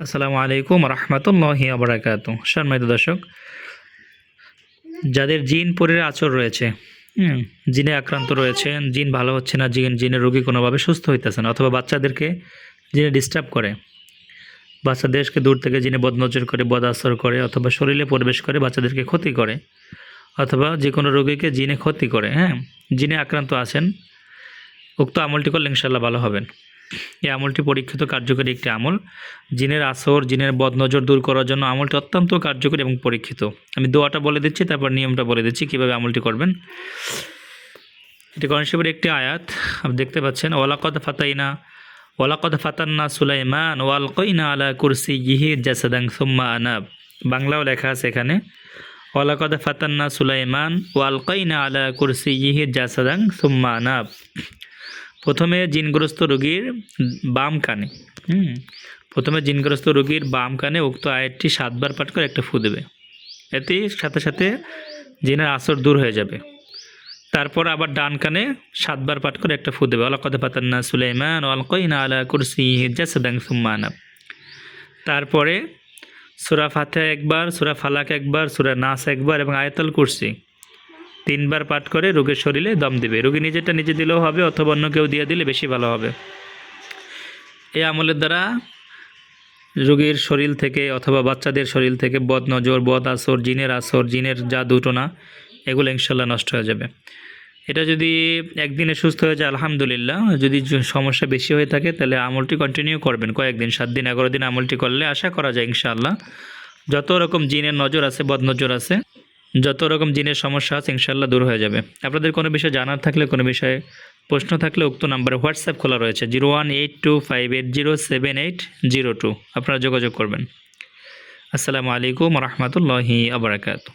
আসসালামু আলাইকুম রহমতুল্লাহি আবরাকাত সম্মানিত দর্শক, যাদের জিন পরের আচর রয়েছে জিনে আক্রান্ত রয়েছেন, জিন ভালো হচ্ছে না, জিন জিনের রোগী কোনোভাবে সুস্থ হইতেছে না অথবা বাচ্চাদেরকে জিনে ডিস্টার্ব করে, বাচ্চাদেরকে দূর থেকে জিনে বদনজর করে বদ আসর করে, অথবা শরীরে প্রবেশ করে, বাচ্চাদেরকে ক্ষতি করে, অথবা যে কোনো রোগীকে জিনে ক্ষতি করে হ্যাঁ জিনে আক্রান্ত আছেন, উক্ত আমলটি করলে ইনশাল্লাহ ভালো হবেন। এই আমলটি পরীক্ষিত কার্যকরী একটি আমল। জিনের আসর, জিনের বদনজর দূর করার জন্য আমলটি অত্যন্ত কার্যকরী এবং পরীক্ষিত। আমি দোয়াটা বলে দিচ্ছি, তারপর নিয়মটা বলে দিচ্ছি কীভাবে আমলটি করবেন। এটি কনসেপ্টের একটি আয়াত। আপনি দেখতে পাচ্ছেন, ওয়ালাকদ ফাতাইনা, ওয়ালাকদ ফাতান্না সুলাইমান, ওয়ালকইনা আলা কুরসি ইহি জাসাদাং সুম্মা আনাব। বাংলাও লেখা আছে এখানে, ওয়ালাকদ ফাতান্না সুলাইমান, ওয়ালকইনা আলা কুরসি ইহি জাসাদাং সুম্মা আনাব। প্রথমে জিনগ্রস্ত রোগীর বাম কানে, হুম, প্রথমে জিনগ্রস্ত রোগীর বাম কানে উক্ত আয়াতটি সাতবার পাঠ করে একটা ফু দেবে। এতেই সাথে সাথে জিনের আসর দূর হয়ে যাবে। তারপর আবার ডান কানে সাতবার পাঠ করে একটা ফু দেবে। অলকদে পাতান্না সুলাইমান অলকইনা আলা কুরসি জাসাদাং সুম্মানা তারপরে সুরা ফাতে একবার, সুরা ফালাক একবার, সুরা নাস একবার এবং আয়তল কুরসি। তিনবার পাঠ করে রোগীর শরীরে দম দিবে। রোগী নিজেরটা নিজে দিলেও হবে অথবা অন্য কেউ দিয়ে দিলে বেশি ভালো হবে। এই আমলের দ্বারা রোগীর শরীর থেকে অথবা বাচ্চাদের শরীর থেকে বদ নজর বদ আসর জিনের আসর, জিনের যা দুটোনা এগুলো ইনশাল্লাহ নষ্ট হয়ে যাবে। এটা যদি একদিনে সুস্থ হয়ে যায়, আলহামদুলিল্লাহ। যদি সমস্যা বেশি হয়ে থাকে, তাহলে আমলটি কন্টিনিউ করবেন কয়েকদিন, সাত দিন, এগারো দিন আমলটি করলে আশা করা যায় ইনশাআল্লাহ যত রকম জিনের নজর আছে বদ নজর আছে যত রকম জিনের সমস্যা আছে ইনশাল্লাহ দূর হয়ে যাবে। আপনাদের কোনো বিষয় জানার থাকলে, কোনো বিষয়ে প্রশ্ন থাকলে উক্ত নাম্বারে হোয়াটসঅ্যাপ খোলা রয়েছে, zero one eight two five eight zero seven eight zero two. আপনারা যোগাযোগ করবেন। আসসালামু আলাইকুম রহমতুল্লাহি আবরাকাতু